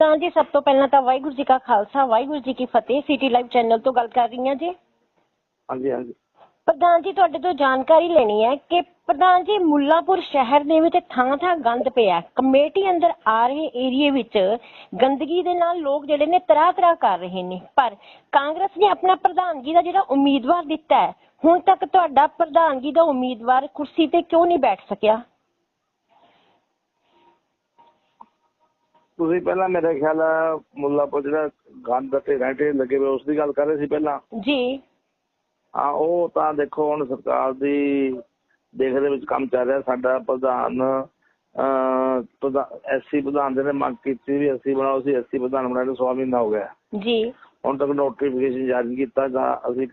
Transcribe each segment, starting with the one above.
ਤਾਂ ਜੀ ਸਭ ਤੋਂ ਪਹਿਲਾਂ ਤਾਂ ਵਾਹਿਗੁਰੂ ਜੀ ਕਾ ਖਾਲਸਾ ਵਾਹਿਗੁਰੂ ਜੀ ਕੀ ਫਤਿਹ ਸਿਟੀ ਲਾਈਵ ਚੈਨਲ ਤੋਂ ਗੱਲ ਕਰ ਰਹੀ ਹਾਂ ਜੀ। ਹਾਂਜੀ ਹਾਂਜੀ। ਪ੍ਰਧਾਨ ਜੀ ਤੁਹਾਡੇ ਤੋਂ ਜਾਣਕਾਰੀ ਲੈਣੀ ਹੈ ਕਿ ਪ੍ਰਧਾਨ ਜੀ ਮੁੱਲਾਪੁਰ ਸ਼ਹਿਰ ਦੇ ਵਿੱਚ ਥਾਂ ਥਾਂ ਗੰਦ ਪਿਆ ਕਮੇਟੀ ਅੰਦਰ ਆ ਰਹੇ ਏਰੀਏ ਵਿੱਚ ਗੰਦਗੀ ਦੇ ਨਾਲ ਲੋਕ ਜਿਹੜੇ ਨੇ ਤਰਾਹ ਤਰਾਹ ਕਰ ਰਹੇ ਨੇ। ਪਰ ਕਾਂਗਰਸ ਨੇ ਆਪਣਾ ਪ੍ਰਧਾਨਗੀ ਦਾ ਜਿਹੜਾ ਉਮੀਦਵਾਰ ਦਿੱਤਾ ਹੈ ਹੁਣ ਤੱਕ ਤੁਹਾਡਾ ਪ੍ਰਧਾਨਗੀ ਦਾ ਉਮੀਦਵਾਰ ਕੁਰਸੀ ਤੇ ਕਿਉਂ ਨਹੀਂ ਬੈਠ ਸਕਿਆ? ਤੁਸੀਂ ਪਹਿਲਾਂ ਮੇਰੇ ਖਿਆਲ ਆ ਮੁੱਲਾਪੁਰ ਜਿਹੜਾ ਗੰਦ ਤੇ ਰੈਂਟੇ ਲੱਗੇ ਹੋਏ ਉਸ ਦੀ ਗੱਲ ਕਰ ਰਹੇ ਸੀ ਪਹਿਲਾਂ? ਜੀ। ਹਾਂ ਉਹ ਤਾਂ ਦੇਖੋ ਹੁਣ ਸਰਕਾਰ ਦੀ ਦੇਖ ਦੇ ਵਿੱਚ ਕੰਮ ਚੱਲ ਰਿਹਾ। ਸਾਡਾ ਪ੍ਰਧਾਨ ਐਸਸੀ ਪ੍ਰਧਾਨ ਦੇ ਨੇ ਮੰਗ ਕੀਤੀ ਵੀ ਅਸੀਂ ਬਣਾਓ ਸੀ ਐਸਸੀ ਪ੍ਰਧਾਨ ਬਣਾਏ ਨੂੰ 100 ਮਹੀਨਾ ਹੋ ਗਿਆ। ਜੀ। ਹੁਣ ਤੱਕ ਨੋਟੀਫਿਕੇਸ਼ਨ ਜਾਰੀ ਕੀਤਾ ਤਾਂ ਅਸੀਂ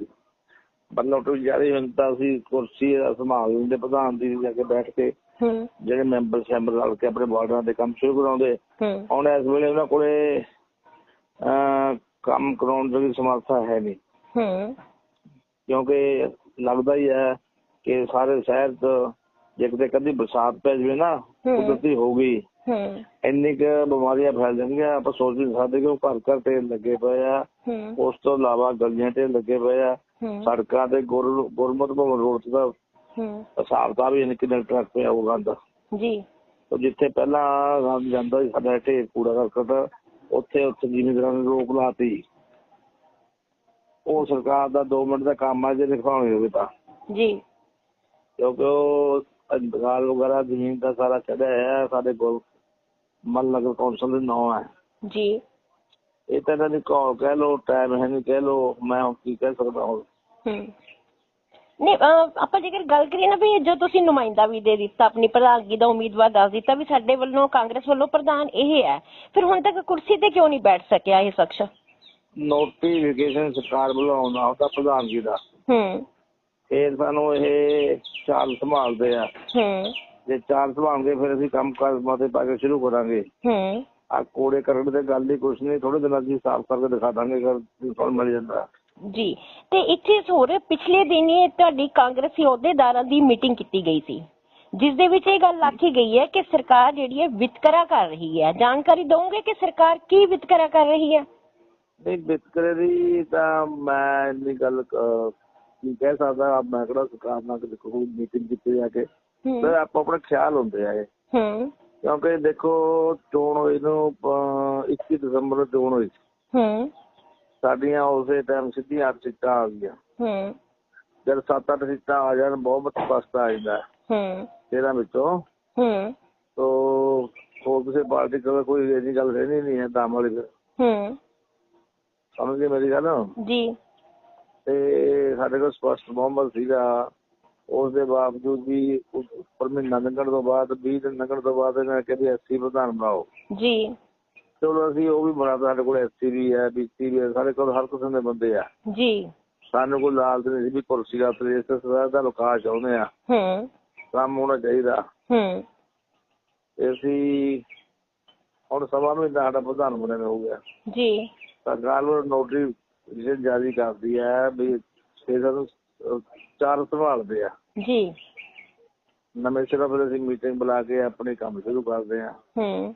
ਪਰ ਨੋਟੀਫਿਕੇਸ਼ਨ ਜਾਰੀ ਤਾਂ ਅਸੀਂ ਕੁਰਸੀ ਸੰਭਾਲ ਲੈਂਦੇ ਪ੍ਰਧਾਨ ਦੀ ਜਾ ਕੇ ਬੈਠ ਕੇ ਹੂੰ। ਜਿਹੜੇ ਮੈਂਬਰ ਸ਼ੈਂਬਰ ਰਲ ਕੇ ਆਪਣੇ ਵਾਰਡਾਂ ਦੇ ਕੰਮ ਸ਼ੁਰੂ ਕਰਾਉਂਦੇ ਹੁਣ ਇਸ ਵੇਲੇ ਉਹਨਾਂ ਕੋਲੇ ਕੰਮ ਕਰਾਉਣ ਦੀ ਸਮਰੱਥਾ ਹੈ ਨਹੀਂ। ਹੂੰ। ਕਿਉਂਕਿ ਲੱਗਦਾ ਹੀ ਹੈ ਕਿ ਸਾਰੇ ਸ਼ਹਿਰ 'ਚ ਜੇ ਕਿਤੇ ਕਦੀ ਬਰਸਾਤ ਪੈ ਜਾਵੇ ਨਾ। ਕੁਦਰਤੀ ਹੋ ਗਈ। ਹੂੰ। ਇੰਨੀ ਕੁ ਬਿਮਾਰੀਆਂ ਫੈਲ ਜਾਂਦੀਆਂ ਆਪਾਂ ਸੋਚ ਨਹੀਂ ਸਕਦੇ ਕਿ ਉਹ ਘਰ ਘਰ ਤੇ ਲੱਗੇ ਪਏ ਆ। ਉਸ ਤੋਂ ਇਲਾਵਾ ਗਲੀਆਂ ਤੇ ਲੱਗੇ ਪਏ ਆ। ਸੜਕਾਂ ਤੇ ਗੁਰ- ਗੁਰਮਤ ਭਵਨ ਰੋਡ ਤੇ ਤਾਂ ਹਿਸਾਬ ਦਾ ਵੀ ਕਿੰਨੇ ਟਰੱਕ ਪਿਆ ਉਹ ਗੰਦ। ਜੀ। ਤੇ ਜਿੱਥੇ ਪਹਿਲਾਂ ਗੰਦ ਜਾਂਦਾ ਸੀ ਸਾਡਾ ਢੇਰ ਕੂੜਾ ਕਰਕਟ ਉੱਥੇ ਉੱਥੇ ਜ਼ਿਮੀਂਦਾਰਾਂ ਨੇ ਰੋਕ ਲਾਤੀ। ਉਹ ਸਰਕਾਰ ਦਾ 2 ਮਿੰਟ ਦਾ ਕੰਮ ਆ ਜੇ ਦਿਖਾਉਣੇ ਹੋਵੇ ਤਾਂ। ਜੀ। ਕਿਉਂਕਿ ਉਹ ਵਗੈਰਾ ਜ਼ਮੀਨ ਦਾ ਸਾਰਾ ਚੜਿਆ ਹੈ ਸਾਡੇ ਕੋਲ ਮਨ ਨਗਰ ਕੌਂਸਲ ਦੇ ਨਾਂ ਹੈ। ਜੀ। ਇਹ ਤਾਂ ਇਹਨਾਂ ਦੀ ਕਾਲ ਕਹਿ ਲੋ ਟਾਈਮ ਹੈ ਨਹੀਂ ਕਹਿ ਲੋ ਮੈਂ ਕੀ ਕਹਿ ਸਕਦਾ ਹਾਂ। ਹਮ ਨਹੀਂ ਆਪਾਂ ਜੇਕਰ ਗੱਲ ਕਰੀਏ ਨਾ ਵੀ ਜੋ ਤੁਸੀਂ ਨੁਮਾਇੰਦਾ ਵੀ ਦੇ ਦਿੱਤਾ ਆਪਣੀ ਪ੍ਰਧਾਨਗੀ ਦਾ ਉਮੀਦਵਾਰ ਦੱਸ ਦਿੱਤਾ ਵੀ ਸਾਡੇ ਵੱਲੋਂ ਕਾਂਗਰਸ ਵੱਲੋਂ ਪ੍ਰਧਾਨ ਇਹ ਹੈ ਫਿਰ ਹੁਣ ਤੱਕ ਕੁਰਸੀ ਤੇ ਕਿਉਂ ਨਹੀਂ ਬੈਠ ਸਕਿਆ ਇਹ ਸ਼ਖਸ? ਨੋਟੀਫਿਕੇਸ਼ਨ ਸਰਕਾਰ ਵੱਲੋਂ ਆਉਂਦਾ ਉਹਦਾ ਪ੍ਰਧਾਨਗੀ ਦਾ। ਹੂੰ। ਫਿਰ ਸਾਨੂੰ ਇਹ ਚਾਲ ਸੰਭਾਲਦੇ ਆ। ਹੂੰ। ਜੇ ਚਾਲ ਸੰਭਾਲਣਗੇ ਫਿਰ ਅਸੀਂ ਕੰਮ ਕਾਰ ਮਾਤੇ ਪਾ ਕੇ ਸ਼ੁਰੂ ਕਰਾਂਗੇ। ਹੂੰ। ਆ ਕੋੜੇ ਕਰਨ ਦੇ ਗੱਲ ਹੀ ਕੁਛ ਨਹੀਂ ਥੋੜੇ ਦਿਨਾਂ ਹੀ ਸਾਫ਼ ਕਰਕੇ ਦਿਖਾ ਦਾਂਗੇ ਅਗਰ ਤੁਹਾਨੂੰ ਮਿਲ ਜਾਂਦਾ। ਜੀ। ਤੇ ਇੱਥੇ ਹੋਰ ਪਿਛਲੇ ਦਿਨ ਹੀ ਤੁਹਾਡੀ ਕਾਂਗਰਸੀ ਅਹੁਦੇਦਾਰਾਂ ਦੀ ਮੀਟਿੰਗ ਕੀਤੀ ਗਈ ਸੀ ਜਿਸ ਦੇ ਵਿੱਚ ਇਹ ਗੱਲ ਆਖੀ ਗਈ ਹੈ ਕਿ ਸਰਕਾਰ ਜਿਹੜੀ ਹੈ ਵਿਤਕਰਾ ਕਰ ਰਹੀ ਹੈ। ਜਾਣਕਾਰੀ ਦਵੋਗੇ ਕਿ ਸਰਕਾਰ ਕੀ ਵਿਤਕਰਾ ਕਰ ਰਹੀ ਹੈ? ਨਹੀਂ ਵਿਤਕਰੇ ਦੀ ਤਾਂ ਮੈਂ ਇੰਨੀ ਗੱਲ ਅਹ, ਕੀ ਕਹਿ ਸਕਦਾ। ਮੈਂ ਕਿਹੜਾ ਸਰਕਾਰ ਨਾਲ ਕਦੇ ਕੋਈ ਮੀਟਿੰਗ ਕੀਤੀ ਜਾ ਕੇ। ਹੂੰ। ਤੇ ਆਪੋ ਆਪਣੇ ਖਿਆਲ ਹੁੰਦੇ ਆ ਇਹ। ਕਿਉਂਕਿ ਦੇਖੋ ਚੋਣ ਹੋਈ ਨੂੰ ਅਹ, 21 ਦਸੰਬਰ ਨੂੰ ਚੋਣ ਹੋਈ ਸੀ। ਹੂੰ। ਸਾਡੀਆਂ ਉਸੇ ਟਾਈਮ ਸਿੱਧੀਆਂ ਅੱਠ ਸੀਟਾਂ ਆ ਗਈਆਂ। ਹੂੰ। ਜਦ 7-8 ਸੀਟਾਂ ਆ ਜਾਣ ਬਹੁਤ ਸਪਸ਼ਟ ਆ ਜਾਂਦਾ ਹੈ। ਇਹਨਾਂ ਵਿੱਚੋਂ। ਹੂੰ। ਤੋ ਹੋਰ ਕਿਸੇ ਪਾਰਟੀ ਕੋਲ ਕੋਈ ਇਹਦੀ ਗੱਲ ਰਹਿਣੀ ਨਹੀਂ ਹੈ ਦਮ ਵਾਲੀ ਫਿਰ। ਹੂੰ। ਸਮਝ ਗਏ ਮੇਰੀ ਗੱਲ? ਜੀ। ਤੇ ਸਾਡੇ ਕੋਲ ਸਪਸ਼ਟ ਬਹੁਮਤ ਸੀਗਾ। ਉਸ ਦੇ ਬਾਵਜੂਦ ਵੀ ਉੱਪਰ ਮਹੀਨਾ ਲੰਘਣ ਤੋਂ ਬਾਅਦ 20 ਦਿਨ ਲੰਘਣ ਤੋਂ ਬਾਅਦ ਇਹਨਾਂ ਨੇ ਕਹਿੰਦੇ ਐਸਸੀ ਪ੍ਰਧਾਨ ਬਣਾਓ। ਜੀ। ਚਲੋ ਅਸੀਂ ਉਹ ਵੀ ਬਣਾਤਾ ਸਾਡੇ ਕੋਲ ਐਸਸੀ ਵੀ ਹੈ ਬੀਸੀ ਵੀ ਹੈ ਸਾਡੇ ਕੋਲ ਹਰ ਕਿਸਮ ਦੇ ਬੰਦੇ ਆ। ਜੀ। ਸਾਨੂੰ ਕੋਈ ਲਾਲਚ ਨਹੀਂ ਸੀ ਵੀ ਕੁਰਸੀ ਦਾ ਪ੍ਰੇਸ ਸਦਾ ਦਾ ਲੋਕਾ ਚਾਹੁੰਦੇ ਆ। ਹੂੰ। ਕੰਮ ਹੋਣਾ ਚਾਹੀਦਾ। ਹੂੰ। ਅਸੀਂ ਹੁਣ ਸਵਾ ਮਹੀਨਾ ਸਾਡਾ ਪ੍ਰਧਾਨ ਬਣਿਆ ਨੂੰ ਹੋ ਗਿਆ ਜੀ ਸਰਕਾਰ ਨੂੰ ਨੋਟੀਫਿਕੇਸ਼ਨ ਜਾਰੀ ਕਰਦੀ ਹੈ ਵੀ ਸਾਨੂੰ ਅਹ, ਚਾਰ ਸੰਭਾਲਦੇ ਆ। ਜੀ। ਨਵੇਂ ਸਿਰੋਂ ਫਿਰ ਅਸੀਂ ਮੀਟਿੰਗ ਬੁਲਾ ਕੇ ਆਪਣੇ ਕੰਮ ਸ਼ੁਰੂ ਕਰਦੇ ਆ। ਹੂੰ।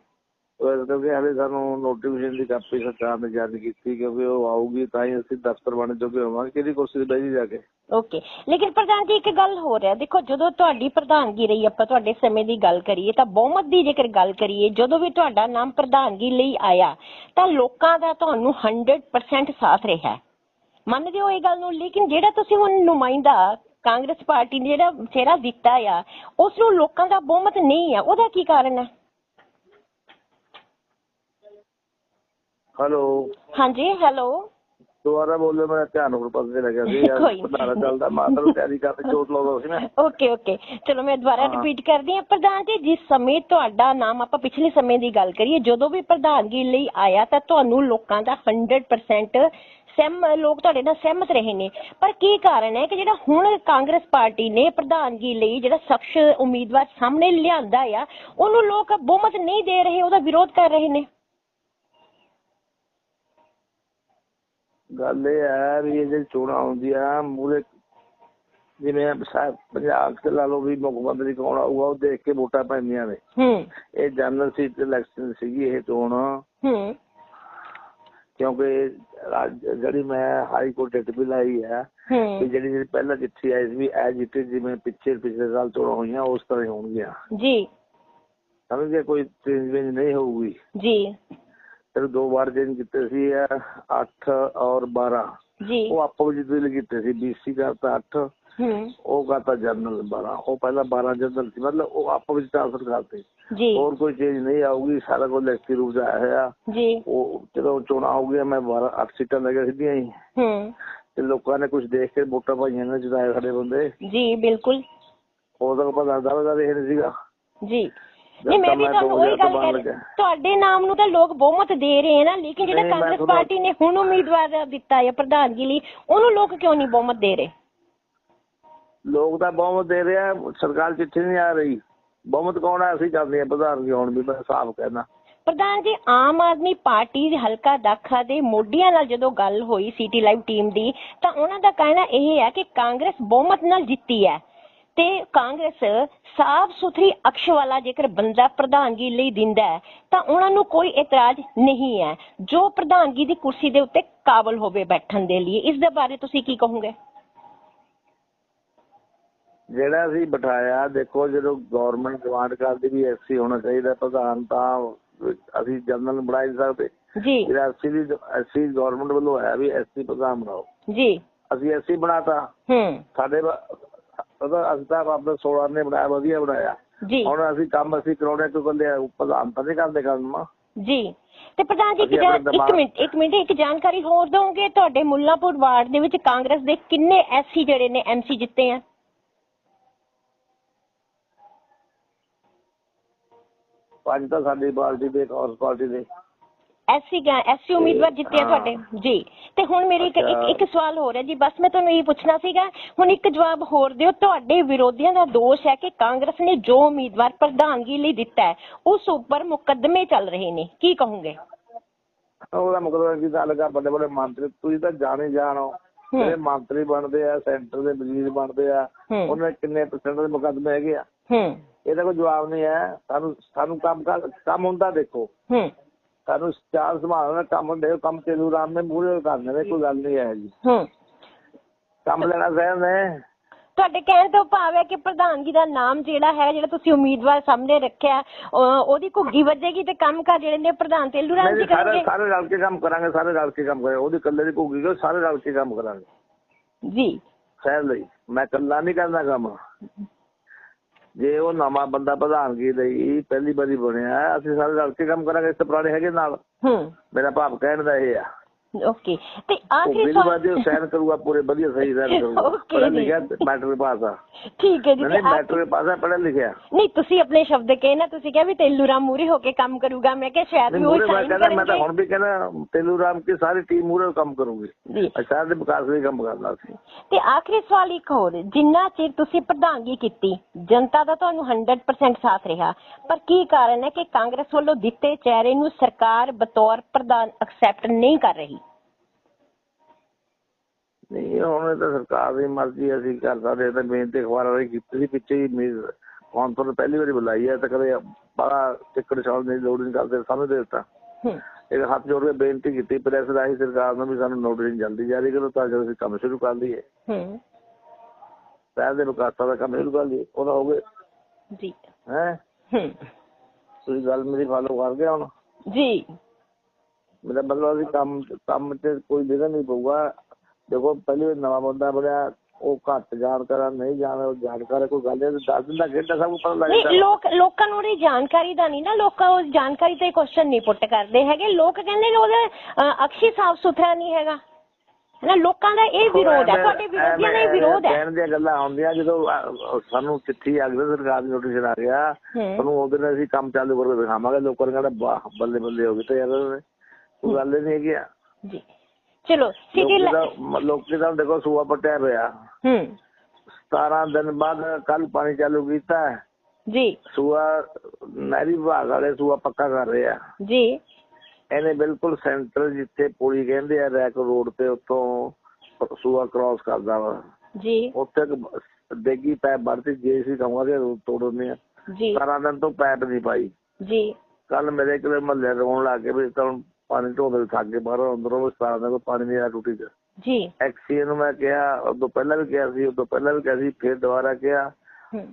ਉਹ ਇਸ ਕਰਕੇ ਹਾਲੇ ਸਾਨੂੰ ਨੋਟੀਫਿਕੇਸ਼ਨ ਦੀ ਕਾਪੀ ਸਰਕਾਰ ਨੇ ਜਾਰੀ ਕੀਤੀ ਕਿਉਂਕਿ ਉਹ ਆਊਗੀ ਤਾਂ ਹੀ ਅਸੀਂ ਦਫ਼ਤਰ ਬਣ ਜੋਗੇ ਹੋਵਾਂਗੇ ਕਿਹਦੀ ਕੁਰਸੀ ਤੇ ਬਹਿ ਜੀ ਜਾ ਕੇ। ਓਕੇ ਲੇਕਿਨ ਪ੍ਰਧਾਨ ਜੀ, ਇੱਕ ਗੱਲ ਹੋ ਰਿਹਾ। ਦੇਖੋ, ਜਦੋਂ ਤੁਹਾਡੀ ਪ੍ਰਧਾਨਗੀ ਰਹੀ, ਆਪਾਂ ਤੁਹਾਡੇ ਸਮੇਂ ਦੀ ਗੱਲ ਕਰੀਏ, ਤਾਂ ਬਹੁਮਤ ਦੀ ਜੇਕਰ ਗੱਲ ਕਰੀਏ, ਜਦੋਂ ਵੀ ਤੁਹਾਡਾ ਨਾਮ ਪ੍ਰਧਾਨਗੀ ਲਈ ਆਇਆ, ਤਾਂ ਲੋਕਾਂ ਦਾ ਤੁਹਾਨੂੰ 100% ਸਾਥ ਰਿਹਾ ਮੰਨਦੇ ਹੋ ਇਹ ਗੱਲ ਨੂੰ? ਲੇਕਿਨ ਜਿਹੜਾ ਤੁਸੀਂ ਹੁਣ ਨੁਮਾਇੰਦਾ ਕਾਂਗਰਸ ਪਾਰਟੀ ਨੇ ਜਿਹੜਾ ਚਿਹਰਾ ਦਿੱਤਾ ਆ ਉਸ ਨੂੰ ਲੋਕਾਂ ਦਾ ਬਹੁਮਤ ਨਹੀਂ ਆ। ਉਹਦਾ ਕੀ ਕਾਰਨ ਹੈ? ਹੈਲੋ। ਹਾਂਜੀ ਹੈਲੋ। ਦੁਬਾਰਾ ਬੋਲੋ ਮੇਰਾ ਧਿਆਨ ਹੋਰ ਪਾਸੇ ਲੱਗਿਆ ਸੀ ਯਾਰ ਕੋਈ ਨੀ। ਚੱਲਦਾ ਮਾਤਾ ਨੂੰ ਤਿਆਰੀ ਕਰਦੇ ਚੋਟ ਲਾਉਂਦਾ ਸੀ ਮੈਂ ਓਕੇ ਓਕੇ। ਚਲੋ ਮੈਂ ਦੁਬਾਰਾ ਹਾਂ। ਰਿਪੀਟ ਕਰਦੀ ਹਾਂ। ਪ੍ਰਧਾਨ ਜੀ ਜਿਸ ਸਮੇਂ ਤੁਹਾਡਾ ਨਾਮ ਆਪਾਂ ਪਿਛਲੇ ਸਮੇਂ ਦੀ ਗੱਲ ਕਰੀਏ ਜਦੋਂ ਵੀ ਪ੍ਰਧਾਨਗੀ ਲਈ ਆਇਆ ਤਾਂ ਤੁਹਾਨੂੰ ਲੋਕਾਂ ਦਾ 100% ਸਹਿਮ ਲੋਕ ਤੁਹਾਡੇ ਨਾਲ ਸਹਿਮਤ ਰਹੇ ਨੇ। ਪਰ ਕੀ ਕਾਰਨ ਹੈ ਕਿ ਜਿਹੜਾ ਹੁਣ ਕਾਂਗਰਸ ਪਾਰਟੀ ਨੇ ਪ੍ਰਧਾਨਗੀ ਲਈ ਜਿਹੜਾ ਸ਼ਖਸ ਉਮੀਦਵਾਰ ਸਾਹਮਣੇ ਲਿਆਂਦਾ ਆ ਉਹਨੂੰ ਲੋਕ ਬਹੁਮਤ ਨਹੀਂ ਦੇ ਰਹੇ ਉਹਦਾ ਵਿਰੋਧ ਕਰ ਰਹੇ ਨੇ? ਗੱਲ ਇਹ ਹੈ ਵੀ ਇਹ ਜਿਹੜੀ ਚੋਣਾਂ ਆਉਂਦੀਆਂ ਮੂਰੇ ਜਿਵੇਂ ਸਾ- ਪੰਜਾਬ ਚ ਲਾ ਲਓ ਵੀ ਮੁੱਖ ਮੰਤਰੀ ਕੌਣ ਆਊਗਾ ਉਹ ਦੇਖ ਕੇ ਵੋਟਾਂ ਪੈਂਦੀਆਂ ਨੇ। ਹੂੰ। ਇਹ ਜਨਰਲ ਸੀਟ ਇਲੈਕਸ਼ਨ ਸੀਗੀ ਇਹ ਚੋਣ। ਹੂੰ। ਕਿਉਂਕਿ ਜਿਹੜੀ ਮੈਂ ਹਾਈ ਕੋਰਟ ਡਿਟ ਵੀ ਲਾਈ ਹੈ ਹੂੰ। ਜਿਹੜੀ ਜਿਹੜੀ ਪਹਿਲਾਂ ਚਿੱਠੀ ਆਈ ਸੀ ਵੀ ਐਜ ਇਟ ਜਿਵੇਂ ਪਿੱਛੇ ਪਿਛਲੇ ਸਾਲ ਚੋਣਾਂ ਹੋਈਆਂ ਉਸ ਤਰ੍ਹਾਂ ਹੀ ਹੋਣਗੀਆਂ। ਜੀ। ਸਮਝ ਗਏ? ਕੋਈ ਚੇਂਜ ਨਹੀਂ ਹੋਊਗੀ। ਜੀ। ਫਿਰ ਦੋ ਵਾਰ ਚੇਂਜ ਕੀਤੇ ਸੀ 8 ਔਰ 12 ਜੀ ਉਹ ਆਪੋ ਵਿੱਚ ਬਿੱਲ ਕੀਤੇ ਸੀ BC ਕਰਤਾ 8 ਹੂੰ ਉਹ ਕਰਤਾ ਜਨਰਲ 12 ਉਹ ਪਹਿਲਾਂ 12 ਜਨਰਲ ਸੀ ਮਤਲਬ ਉਹ ਆਪੋ ਵਿੱਚ ਟ੍ਰਾਂਸਫਰ ਕਰਤੇ ਜੀ ਹੋਰ ਕੋਈ ਚੇਂਜ ਨਹੀਂ ਆਊਗੀ ਸਾਰਾ ਕੁਝ ਲਿਖਤੀ ਰੂਪ ਚ ਆਇਆ ਹੋਇਆ ਜੀ ਉਹ ਜਦੋਂ ਚੋਣਾਂ ਹੋ ਗਈਆਂ ਮੈਂ 12 8 ਸੀਟਾਂ ਲੈ ਕੇ ਸਿੱਧੀਆਂ ਹੀ ਹੂੰ ਤੇ ਲੋਕਾਂ ਨੇ ਕੁਝ ਦੇਖ ਕੇ ਵੋਟਾਂ ਪਾਈਆਂ ਨੇ ਜਿਤਾਏ ਸਾਡੇ ਬੰਦੇ ਜੀ ਬਿਲਕੁਲ ਉਹ ਤਾਂ ਪਤਾ ਦਾਵਾ ਦਾ ਇਹ ਨਹੀਂ ਸੀਗਾ ਜੀ ਨਹੀਂ ਮੈਂ ਵੀ ਤੁਹਾਨੂੰ ਉਹੀ ਗੱਲ ਕਰ। ਤੁਹਾਡੇ ਨਾਮ ਨੂੰ ਤਾਂ ਲੋਕ ਬਹੁਮਤ ਦੇ ਰਹੇ ਨਾ ਲੇਕਿਨ ਜਿਹੜਾ ਕਾਂਗਰਸ ਪਾਰਟੀ ਨੇ ਹੁਣ ਉਮੀਦਵਾਰ ਦਿੱਤਾ ਹੈ ਪ੍ਰਧਾਨਗੀ ਲਈ ਉਹਨੂੰ ਲੋਕ ਕਿਉਂ ਨਹੀਂ ਬਹੁਮਤ ਦੇ ਰਹੇ? ਲੋਕ ਤਾਂ ਬਹੁਮਤ ਦੇ ਰਹੇ ਆ ਸਰਕਾਰ ਚਿੱਠੀ ਨਹੀਂ ਆ ਰਹੀ। ਬਹੁਮਤ ਕੌਣ ਆ? ਅਸੀਂ ਕਰਦੇ ਆ ਪ੍ਰਧਾਨਗੀ ਹੁਣ ਵੀ ਮੈਂ ਸਾਫ਼ ਕਹਿਣਾ ਪ੍ਰਧਾਨ ਜੀ ਆਮ ਆਦਮੀ ਪਾਰਟੀ ਦੇ ਹਲਕਾ ਦਾਖਾ ਦੇ ਮੋਢੀਆਂ ਨਾਲ ਜਦੋਂ ਗੱਲ ਹੋਈ ਸਿਟੀ ਲਾਈਵ ਟੀਮ ਦੀ ਤਾਂ ਉਹਨਾਂ ਦਾ ਕਹਿਣਾ ਇਹ ਹੈ ਕਿ ਕਾਂਗਰਸ ਬਹੁਮਤ ਨਾਲ ਜਿੱਤੀ ਹੈ। ਤੇ ਕਾਂਗਰਸ ਸਾਫ਼ ਸੁਥਰੀ ਅਕਸ਼ ਵਾਲਾ ਜੇਕਰ ਬੰਦਾ ਪ੍ਰਧਾਨਗੀ ਲਈ ਦਿੰਦਾ ਹੈ ਤਾਂ ਉਹਨਾਂ ਨੂੰ ਕੋਈ ਇਤਰਾਜ਼ ਨਹੀਂ ਹੈ ਜੋ ਪ੍ਰਧਾਨਗੀ ਦੀ ਕੁਰਸੀ ਦੇ ਉੱਤੇ ਕਾਬਲ ਹੋਵੇ ਬੈਠਣ ਦੇ ਲਈ। ਇਸ ਦੇ ਬਾਰੇ ਤੁਸੀਂ ਕੀ ਕਹੋਗੇ? ਜਿਹੜਾ ਅਸੀਂ ਬਿਠਾਇਆ ਦੇਖੋ ਜਦੋਂ ਗਵਰਨਮੈਂਟ ਡਿਮਾਂਡ ਕਰਦੀ ਵੀ ਐਸਸੀ ਹੋਣਾ ਚਾਹੀਦਾ ਪ੍ਰਧਾਨ ਤਾਂ ਅਸੀਂ ਜਨਰਲ ਬਣਾ ਨਹੀਂ ਸਕਦੇ। ਜੀ। ਜਿਹੜਾ ਐਸਸੀ ਦੀ ਐਸਸੀ ਗਵਰਨਮੈਂਟ ਵੱਲੋਂ ਆਇਆ ਵੀ ਐਸਸੀ ਪ੍ਰਧਾਨ ਬਣਾਓ। ਜੀ। ਅਸੀਂ ਐਸਸੀ ਬਣਾਤਾ। ਹੂੰ। ਸਾਡੇ ਉਹਦਾ ਅਸੀਂ ਤਾਂ ਆਪਣੇ 16 ਨੇ ਬਣਾਇਆ ਵਧੀਆ ਬਣਾਇਆ। ਜੀ। ਹੁਣ ਅਸੀਂ ਕੰਮ ਅਸੀਂ ਕਰਾਉਣੇ ਕਹਿੰਦੇ ਆ ਪ੍ਰਧਾਨ ਤਾਂ ਨਹੀਂ ਕਰਦੇ ਕੰਮ ਜੀ। ਤੇ ਪ੍ਰਧਾਨ ਜੀ ਇੱਕ ਮਿੰਟ ਇੱਕ ਮਿੰਟ ਇੱਕ ਜਾਣਕਾਰੀ ਹੋਰ ਦੋਗੇ? ਤੁਹਾਡੇ ਮੁੱਲਾਪੁਰ ਵਾਰਡ ਦੇ ਵਿੱਚ ਕਾਂਗਰਸ ਦੇ ਕਿੰਨੇ ਐਸਸੀ ਜਿਹੜੇ ਨੇ ਐਮਸੀ ਜਿੱਤੇ ਆ? ਪੰਜ ਤਾਂ ਸਾਡੀ ਪਾਰਟੀ ਦੇ ਕਾਂਗਰਸ ਪਾਰਟੀ ਦੇ। ਐਸਸੀ ਐਸਸੀ ਉਮੀਦਵਾਰ ਜਿੱਤੇ ਆ ਹਾਂ। ਤੁਹਾਡੇ। ਜੀ। ਤੇ ਹੁਣ ਮੇਰੀ ਇੱਕ ਇੱਕ। ਇੱਕ ਸਵਾਲ ਹੋ ਰਿਹਾ ਜੀ। ਬਸ ਮੈਂ ਤੁਹਾਨੂੰ ਇਹ ਪੁੱਛਣਾ ਸੀਗਾ। ਹੁਣ ਇੱਕ ਜਵਾਬ ਹੋਰ ਦਿਓ। ਤੁਹਾਡੇ ਵਿਰੋਧੀਆਂ ਦਾ ਦੋਸ਼ ਹੈ ਕਿ ਕਾਂਗਰਸ ਨੇ ਜੋ ਉਮੀਦਵਾਰ ਪ੍ਰਧਾਨਗੀ ਲਈ ਦਿੱਤਾ ਹੈ ਉਸ ਉੱਪਰ ਮੁਕੱਦਮੇ ਚੱਲ ਰਹੇ ਨੇ। ਕੀ ਕਹੋਗੇ? ਉਹਦਾ ਮਤਲਬ ਕੀ ਗੱਲ ਕਰ ਵੱਡੇ ਵੱਡੇ ਮੰਤਰੀ ਤੁਸੀਂ ਤਾਂ ਜਾਣੇ ਜਾਣੋ ਹੂੰ। ਜਿਹੜੇ ਮੰਤਰੀ ਬਣਦੇ ਆ ਸੈਂਟਰ ਦੇ ਵਜ਼ੀਰ ਬਣਦੇ ਆ ਹੂੰ। ਉਹਨਾਂ ਦੇ ਕਿੰਨੇ ਪਰਸੈਂਟ ਦੇ ਮੁਕੱਦਮੇ ਹੈਗੇ ਆ? ਹੂੰ। ਇਹਦਾ ਕੋਈ ਜਵਾਬ ਨਹੀਂ ਹੈ। ਸਾਨੂੰ ਸਾਨੂੰ ਕੰਮ ਕਰ ਕੰਮ ਹੁੰਦਾ ਦੇਖੋ। ਹੂੰ। ਸਾਨੂੰ ਚਾਰ ਸੰਭਾਲਣਾ ਕੰਮ ਹੁੰਦੇ ਕੰਮ ਤੇਲੂ ਰਾਮ ਨੇ ਮੂਰੇ ਕਰਨੇ ਨੇ ਕੋਈ ਗੱਲ ਨਹੀਂ ਹੈ ਜੀ। ਹੂੰ। ਕੰਮ ਲੈਣਾ ਸਹਿਣ ਨੇ ਤੁਹਾਡੇ ਕਹਿਣ ਤੋਂ ਭਾਵ ਹੈ ਕਿ ਪ੍ਰਧਾਨਗੀ ਦਾ ਨਾਮ ਜਿਹੜਾ ਹੈ ਜਿਹੜਾ ਤੁਸੀਂ ਉਮੀਦਵਾਰ ਸਾਹਮਣੇ ਰੱਖਿਆ ਉਹਦੀ ਘੁੱਗੀ ਵੱਜੇਗੀ ਤੇ ਕੰਮ ਕਰ ਜਿਹੜੇ ਨੇ ਪ੍ਰਧਾਨ ਤੇਲੂ ਰਾਮ ਜੀ ਕਰਨਗੇ? ਸਾਰੇ ਰਲ ਕੇ ਕੰਮ ਕਰਾਂਗੇ ਸਾਰੇ ਰਲ ਕੇ ਕੰਮ ਕਰਾਂਗੇ ਉਹਦੀ ਇਕੱਲੇ ਦੀ ਭੁੱਗੀ ਕੋ ਸਾਰੇ ਰਲ ਕੇ ਕੰਮ ਕਰਾਂਗੇ। ਜੀ। ਸਹਿਣ ਲਈ ਮੈਂ ਇਕੱਲਾ ਨਹੀਂ ਕਰਨਾ ਕੰਮ। ਜੇ ਉਹ ਨਵਾਂ ਬੰਦਾ ਪ੍ਰਧਾਨਗੀ ਲਈ ਪਹਿਲੀ ਵਾਰੀ ਬਣਿਆ ਅਸੀਂ ਸਾਰੇ ਰਲ ਕੇ ਕੰਮ ਕਰਾਂਗੇ ਇਸ ਤੋਂ ਪੁਰਾਣੇ ਹੈਗੇ ਨਾਲ। ਹੂੰ। ਮੇਰਾ ਭਾਵ ਕਹਿਣ ਦਾ ਇਹ ਆ। ਓਕੇ ਤੇ ਆਖਰੀ ਬਿਲ ਸਵਾਲ ਬਾਦੀ ਸਹਿਣ ਕਰੂਗਾ ਪੂਰੇ ਵਧੀਆ ਸਹੀ ਸਹਿਣ ਕਰੂਗਾ। ਪੜ੍ਹਿਆ ਜੀ। ਲਿਖਿਆ ਮੈਟਰ ਪਾਸ ਆ। ਠੀਕ ਹੈ ਜੀ ਨਹੀਂ ਮੈਟਰ ਪਾਸ ਆ ਪੜ੍ਹਿਆ ਲਿਖਿਆ। ਨਹੀਂ ਤੁਸੀਂ ਆਪਣੇ ਸ਼ਬਦ ਕਹੇ ਨਾ ਤੁਸੀਂ ਕਿਹਾ ਵੀ ਤੇਲੂ ਰਾਮ ਮੂਰੇ ਹੋ ਕੇ ਕੰਮ ਕਰੂਗਾ। ਮੈਂ ਕਿਹਾ ਸ਼ਾਇਦ ਵੀ ਉਹ ਸਾਈਨ ਕਹਿੰਦਾ ਮੈਂ ਤਾਂ ਕਰਨਗੇ। ਹੁਣ ਵੀ ਕਹਿੰਦਾ ਤੇਲੂ ਰਾਮ ਕੀ ਸਾਰੀ ਟੀਮ ਮੂਰੇ ਕੰਮ ਕਰੂਗੀ। ਅਸਾਂ ਦੇ ਵਿਕਾਸ ਲਈ ਕੰਮ ਕਰਨਾ ਸੀ। ਤੇ ਆਖਰੀ ਸਵਾਲ ਇੱਕ ਹੋਰ ਜਿੰਨਾ ਚਿਰ ਤੁਸੀਂ ਪ੍ਰਧਾਨਗੀ ਕੀਤੀ ਜਨਤਾ ਦਾ ਤੁਹਾਨੂੰ 100% ਸਾਥ ਰਿਹਾ। ਪਰ ਕੀ ਕਾਰਨ ਹੈ ਕਿ ਕਾਂਗਰਸ ਵੱਲੋਂ ਦਿੱਤੇ ਚਿਹਰੇ ਨੂੰ ਸਰਕਾਰ ਬਤੌਰ ਪ੍ਰਧਾਨ ਐਕਸੈਪਟ ਨਹੀਂ ਕਰ ਰਹੀ? ਨਹੀਂ ਹੁਣ ਇਹ ਤਾਂ ਸਰਕਾਰ ਦੀ ਮਰਜ਼ੀ ਹੈ, ਅਸੀਂ ਕਰ ਸਕਦੇ ਹਾਂ ਤਾਂ ਬੇਨਤੀ ਅਖਬਾਰਾਂ ਰਾਹੀਂ ਕੀਤੀ ਸੀ ਪਿੱਛੇ ਹੀ ਮੀਜ਼ ਕੌਨਫਰੰਸ ਪਹਿਲੀ ਵਾਰੀ ਬੁਲਾਈ ਹੈ ਤਾਂ ਕਦੇ ਬੜਾ ਟਿਕਟ ਛਾਉਣ ਦੀ ਲੋੜ ਨਹੀਂ ਕਰਦੇ ਸਮਝ ਦੇ ਦਿੱਤਾ। ਹੂੰ। ਇਹ ਹੱਥ ਜੋੜ ਕੇ ਬੇਨਤੀ ਕੀਤੀ ਪ੍ਰੈਸ ਰਾਹੀਂ ਸਰਕਾਰ ਨੂੰ ਵੀ ਸਾਨੂੰ ਨੋਟਿਸ ਜਲਦੀ ਜਾਰੀ ਕਰੋ ਤਾਂ ਜੋ ਅਸੀਂ ਕੰਮ ਸ਼ੁਰੂ ਕਰ ਲਈਏ। ਹੂੰ। ਸ਼ਹਿਰ ਦੇ ਵਿਕਾਸਾਂ ਦਾ ਕੰਮ ਸ਼ੁਰੂ ਕਰ ਲਈਏ ਉਹਦਾ ਹੋ ਗਏ ਜੀ। ਹੈ? ਹੂੰ। ਤੁਸੀਂ ਗੱਲ ਮੇਰੀ ਫਾਲੋ ਕਰ ਗਏ ਹੁਣ? ਜੀ। ਮੇਰਾ ਮਤਲਬ ਅਸੀਂ ਕੰਮ ਕੰਮ ਤੇ ਕੋਈ ਵਿਘਨ ਨਹੀਂ ਪਊਗਾ। ਦੇਖੋ ਪਹਿਲੇ ਨਵਾਂ ਬੰਦਾ ਬਣਿਆ ਉਹ ਘੱਟ ਜਾਣਕਾਰ ਨਹੀਂ ਜਾਣ ਉਹ ਜਾਣਕਾਰ ਕੋਈ ਗੱਲ ਨਹੀਂ ਦੱਸ ਦਿੰਦਾ ਖੇਡਾ ਸਭ ਨੂੰ ਪਤਾ ਲੱਗ ਨਹੀਂ ਲੋਕ ਲੋਕਾਂ ਨੂੰ ਉਹਦੀ ਜਾਣਕਾਰੀ ਦਾ ਨਹੀਂ ਨਾ ਲੋਕਾਂ ਉਸ ਜਾਣਕਾਰੀ ਤੇ ਕੁਐਸਚਨ ਨਹੀਂ ਪੁੱਟ ਕਰਦੇ ਹੈਗੇ। ਲੋਕ ਕਹਿੰਦੇ ਨੇ ਉਹਦਾ ਅਕਸ਼ੀ ਸਾਫ਼ ਸੁਥਰਾ ਨਹੀਂ ਹੈਗਾ। ਨਾ ਲੋਕਾਂ ਦਾ ਇਹ ਵਿਰੋਧ ਹੈ ਤੁਹਾਡੇ ਵਿਰੋਧੀਆਂ ਦਾ ਇਹ ਵਿਰੋਧ ਹੈ। ਕਹਿਣ ਦੀਆਂ ਗੱਲਾਂ ਹੁੰਦੀਆਂ ਜਦੋਂ ਸਾਨੂੰ ਚਿੱਠੀ ਆ ਗਈ ਸਰਕਾਰ ਦੀ ਨੋਟਿਸ ਆ ਗਿਆ ਹੂੰ। ਤੁਹਾਨੂੰ ਉਹਦੇ ਨਾਲ ਅਸੀਂ ਕੰਮ ਚਾਲੂ ਕਰਕੇ ਦਿਖਾਵਾਂਗੇ ਲੋਕਾਂ ਨੇ ਵਾਹ ਬੱਲੇ ਬੱਲੇ ਹੋ ਗਈ ਤੇ ਯਾਰ ਕੋਈ ਗੱਲ ਨਹੀਂ ਹੈਗੀ ਆ। ਜੀ। ਚਲੋ ਸਿਟੀ ਲੋਕੀ ਦਾ ਦੇਖੋ ਸੂਆ ਪਟਿਆ ਪਿਆ। ਹੂੰ। 17 ਦਿਨ ਬਾਅਦ ਕੱਲ ਪਾਣੀ ਚਾਲੂ ਕੀਤਾ ਜੀ। ਸੂਆ ਨਹਿਰੀ ਵਿਭਾਗ ਵਾਲੇ ਸੂਆ ਪੱਕਾ ਕਰ ਰਹੇ ਆ। ਜੀ। ਇਹਨੇ ਬਿਲਕੁਲ ਸੈਂਟਰ ਜਿੱਥੇ ਪੁਲੀ ਕਹਿੰਦੇ ਆ ਰੈਕ ਰੋਡ ਤੇ ਉੱਤੋਂ ਸੂਆ ਕ੍ਰਾਸ ਕਰਦਾ ਵਾ। ਜੀ। ਉੱਥੇ ਡੇਗੀ ਪੈਪ ਵੜਤੀ ਜੇ ਸੀ ਕਹੂੰਗਾ ਕਿ ਤੋੜ ਦਿੰਦੇ ਆ। ਜੀ। 17 ਦਿਨ ਤੋਂ ਪੈਪ ਨਹੀਂ ਪਾਈ। ਜੀ। ਕੱਲ ਮੇਰੇ ਕਿਤੇ ਮਹੱਲੇ ਰੋਣ ਲੱਗ ਗਏ ਵੀ ਤਾਂ ਪਾਣੀ ਢੋਦੇ ਥੱਕ ਕੇ ਬਾਹਰੋਂ ਅੰਦਰੋਂ ਵੀ 17 ਦਿਨ ਪਾਣੀ ਨਹੀਂ ਆਇਆ ਟੂਟੀ 'ਚ। ਜੀ। ਐਕਸੀਏ ਨੂੰ ਮੈਂ ਕਿਹਾ ਉਦੋਂ ਪਹਿਲਾਂ ਵੀ ਕਿਹਾ ਸੀ ਉਦੋਂ ਪਹਿਲਾਂ ਵੀ ਕਿਹਾ ਸੀ ਫਿਰ ਦੁਬਾਰਾ ਕਿਹਾ।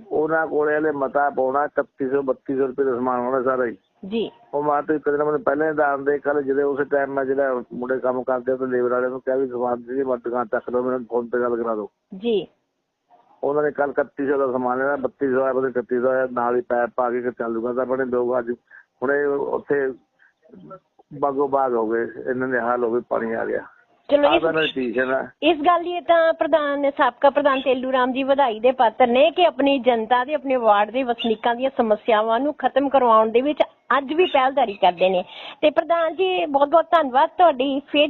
ਉਹਨਾਂ ਕੋਲੇ ਹਲੇ ਮਤਾ ਪਾਉਣਾ 3100 3200 ਰੁਪਏ ਦਾ ਸਮਾਨ ਹੋਣਾ ਸਾਰਾ ਹੀ। ਜੀ। ਉਹ ਮਾਂ ਤੇ ਕਿਤੇ ਮੈਨੂੰ ਪਹਿਲਾਂ ਹੀ ਦੱਸ ਦੇ ਕੱਲ ਜਿਹੜੇ ਉਸ ਟਾਈਮ ਮੈਂ ਜਿਹੜਾ ਮੁੰਡੇ ਕੰਮ ਕਰਦੇ ਆ ਤੇ ਲੇਬਰ ਵਾਲਿਆਂ ਨੂੰ ਕਿਹਾ ਵੀ ਸਮਾਨ ਦੀ ਦੁਕਾਨ ਚੱਕ ਲਓ ਮੈਨੂੰ ਫੋਨ ਤੇ ਗੱਲ ਕਰਾ ਦਿਓ। ਜੀ। ਉਹਨਾਂ ਨੇ ਕੱਲ 3100 ਦਾ ਸਮਾਨ ਲੈਣਾ 3200 ਆਇਆ ਬਤੇ 3100 ਆਇਆ ਨਾਲ ਹੀ ਪੈਪ ਪਾ ਕੇ ਕਿ ਚੱਲ ਜੂਗਾ ਤਾਂ ਆਪਣੇ ਲੋਕ ਅੱਜ ਹੁਣੇ ਉੱਥੇ ਬਾਗੋ ਬਾਗ ਹੋ ਗਏ ਇਹਨਾਂ ਦੇ ਹਾਲ ਹੋ ਗਏ ਪਾਣੀ ਆ ਗਿਆ। ਚਲੋ ਇਸ ਗੱਲ ਲਈ ਤਾਂ ਪ੍ਰਧਾਨ ਸਾਬਕਾ ਪ੍ਰਧਾਨ ਤੇਲੂ ਰਾਮ ਜੀ ਵਧਾਈ ਦੇ ਪਾਤਰ ਨੇ ਕਿ ਆਪਣੀ ਜਨਤਾ ਦੇ ਆਪਣੇ ਵਾਰਡ ਦੇ ਵਸਨੀਕਾਂ ਦੀਆਂ ਸਮੱਸਿਆਵਾਂ ਨੂੰ ਖਤਮ ਕਰਵਾਉਣ ਦੇ ਵਿੱਚ ਅੱਜ ਵੀ ਪਹਿਲਦਾਰੀ ਕਰਦੇ ਨੇ। ਤੇ ਪ੍ਰਧਾਨ ਜੀ ਬਹੁਤ ਬਹੁਤ ਧੰਨਵਾਦ ਤੁਹਾਡੀ। ਫਿਰ